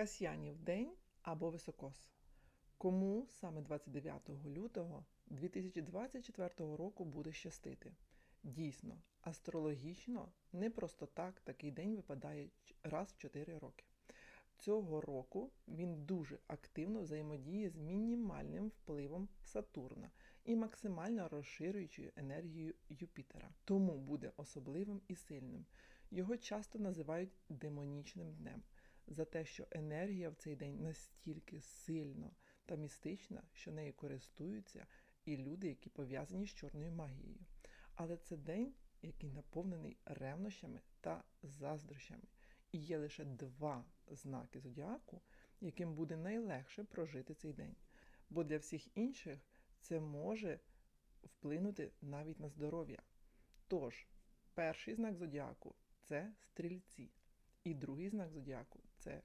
Касьянів день або високос. Кому саме 29 лютого 2024 року буде щастити? Дійсно, астрологічно не просто так такий день випадає раз в 4 роки. Цього року він дуже активно взаємодіє з мінімальним впливом Сатурна і максимально розширюючою енергією Юпітера. Тому буде особливим і сильним. Його часто називають демонічним днем за те, що енергія в цей день настільки сильна та містична, що нею користуються і люди, які пов'язані з чорною магією. Але це день, який наповнений ревнощами та заздрощами. І є лише два знаки зодіаку, яким буде найлегше прожити цей день. Бо для всіх інших це може вплинути навіть на здоров'я. Тож, перший знак зодіаку це стрільці, і другий знак зодіаку це